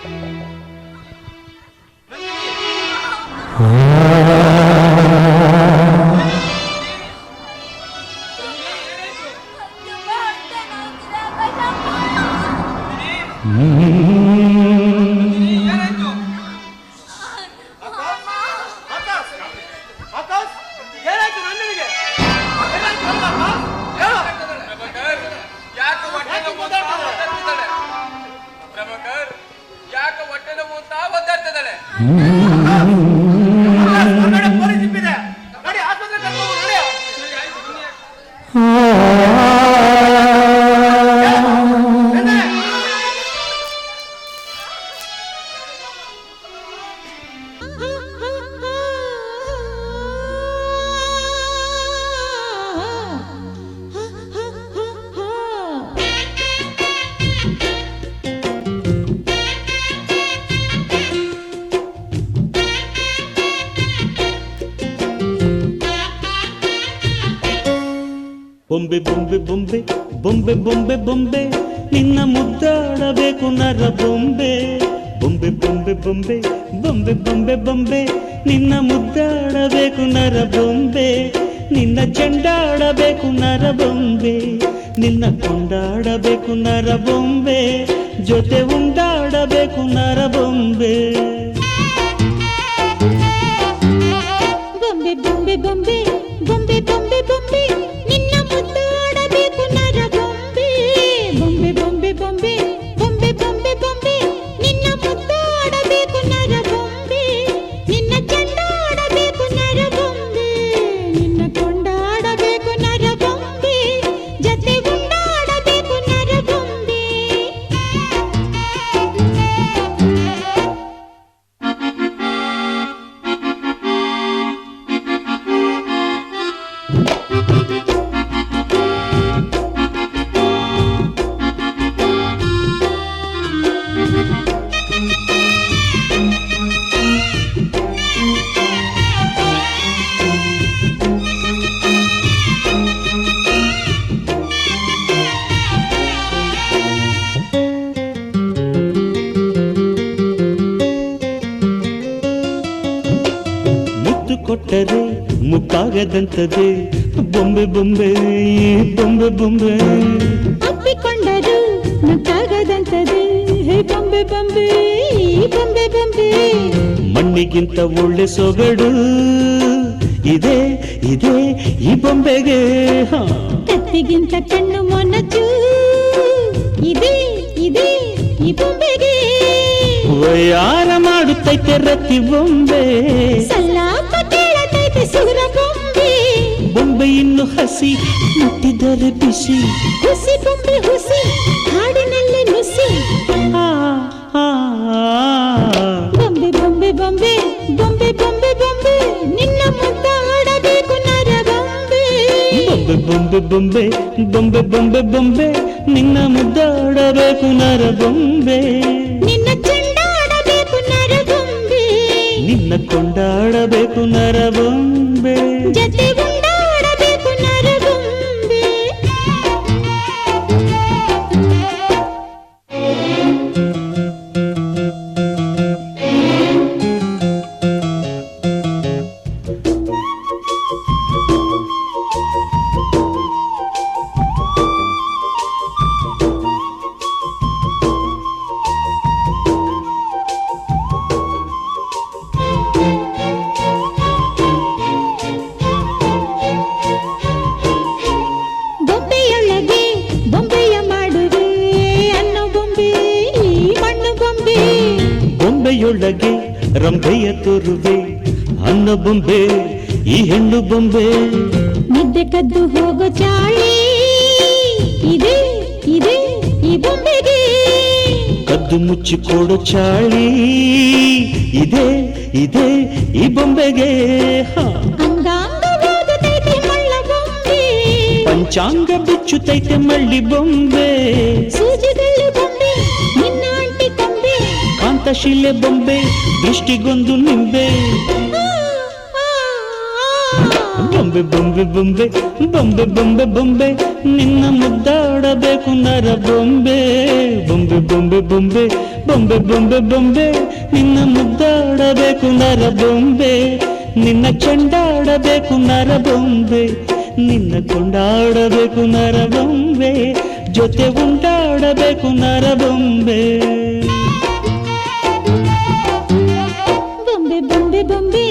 Mm-hmm. ಅಂತ ಒದ್ದಾಡ್ತಿದ್ದಾಳೆ ಬೊಂಬೆ ಬೊಂಬೆ ಬೊಂಬೆ ಬೊಂಬೆ ಬೊಂಬೆ ಬೊಂಬೆ ನಿನ್ನ ಮುದ್ದಾಡಬೇಕು ನರ ಬೊಂಬೆ ಬೊಂಬೆ ಬೊಂಬೆ ಬೊಂಬೆ ಬೊಂಬೆ ಬೊಂಬೆ ಬೊಂಬೆ ನಿನ್ನ ಮುದ್ದಾಡಬೇಕು ನರ ಬೊಂಬೆ ನಿನ್ನ ಚೆಂಡಾಡಬೇಕು ನರ ಬೊಂಬೆ ನಿನ್ನ ಕೊಂಡಾಡಬೇಕು ನರ ಬೊಂಬೆ ಜೊತೆ ಉಂಡಾಡಬೇಕು ನರ ಬೊಂಬೆ ಬೊಂಬೆ ಬೊಂಬೆ ಬೊಂಬೆ ಬೊಂಬೆ ಬೊಂಬೆ ಕೊಟ್ಟರೆ ಮುಕ್ಕಾಗದಂತದೆ ಬೊಂಬೆ ಬೊಂಬೆ ಬೊಂಬೆ ಬೊಂಬೆ. ಅಪ್ಪಿಕೊಂಡರು ಮುಕ್ಕಾಗದಂತದೆ ಹೇ ಬೊಂಬೆ ಬೊಂಬೆ ಬೊಂಬೆ ಬೊಂಬೆ. ಮಣ್ಣಿಗಿಂತ ಒಳ್ಳೆ ಸೊಗಡು. ಇದೆ ಇದೆ ಈ ಬೊಂಬೆಗೆ. ಕತ್ತಿಗಿಂತ ಕಣ್ಣು ಮೊನಚು. ಇದೆ ಇದೆ ಈ ಬೊಂಬೆಗೆ. ವಯ್ಯಾರ ಮಾಡುತ್ತೈತೆ ರತಿ ಬೊಂಬೆ. ಸಲ್ಲಾಪ ಕೇಳತೈತೆ ಸುರ ಬೊಂಬೆ ಬೊಂಬೆ ಹಸಿ ಮುಟ್ಟಿದರೆ ಬಿಸಿ. ಹುಸಿ ಬೊಂಬೆ ಹುಸಿ ಹಾಡಿನಲ್ಲಿ ನುಸಿ. ಬೊಂಬೆ ಬೊಂಬೆ ಬೊಂಬೆ ಬೊಂಬೆ ಬೊಂಬೆ ಬೊಂಬೆ ನಿನ್ನ ಮುದ್ದಾಡಬೇಕು ನರ ಬೊಂಬೆ ಬೊಂಬೆ ಬೊಂಬೆ ಬೊಂಬೆ ಬೊಂಬೆ ಬೊಂಬೆ ಬೊಂಬೆ ನಿನ್ನ ಮುದ್ದಾಡಬೇಕು ನರ ಬೊಂಬೆ ನಿನ್ನ ಚೆಂಡಾಡಬೇಕು ನರ ಬೊಂಬೆ ನಿನ್ನ ಕೊಂಡಾಡಬೇಕು ಬೊಂಬೆಯೊಳಗೆ ರಂಭೆಯ ತೋರುವೆ ಅನ್ನ ಬೊಂಬೆ ಈ ಹೆಣ್ಣು ಬೊಂಬೆ. ನಿದ್ದೆ ಕದ್ದು ಹೋಗೋ ಚಾಳಿ ಇದೆ ಇದೆ ಈ ಬೊಂಬೆಗೆ. ಕದ್ದು ಮುಚ್ಚಿ ಕೊಡೋ ಚಾಳಿ ಇದೆ ಇದೆ ಈ ಬೊಂಬೆಗೆ. ಪಂಚಾಂಗ ಬಿಚ್ಚುತೈತೆ ಮಳ್ಳಿ ಬೊಂಬೆ. ಸೂಜಿಗಲ್ಲು ಬೊಂಬೆ ನಿನ್ನ ಕಾಂತಶಿಲೆ ಬೊಂಬೆ ದೃಷ್ಟಿಗೊಂದು ನಿಂಬೆ. ಬೊಂಬೆ ಬೊಂಬೆ ಬೊಂಬೆ ಬೊಂಬೆ ಬೊಂಬೆ ಬೊಂಬೆ ನಿನ್ನ ಮುದ್ದಾಡಬೇಕು ನರ ಬೊಂಬೆ ಬೊಂಬೆ ಬೊಂಬೆ ಬೊಂಬೆ ಬೊಂಬೆ ಬೊಂಬೆ ಬೊಂಬೆ ನಿನ್ನ ಮುದ್ದಾಡಬೇಕು ನರ ಬೊಂಬೆ ನಿನ್ನ ಚಂಡಾಡಬೇಕು ನರ ಬೊಂಬೆ ನಿನ್ನ ಕೊಂಡಾಡಬೇಕು ನರ ಬೊಂಬೆ ಜೊತೆ ಉಂಟಾಡಬೇಕು ನರ ಬೊಂಬೆ ಬೊಂಬೆ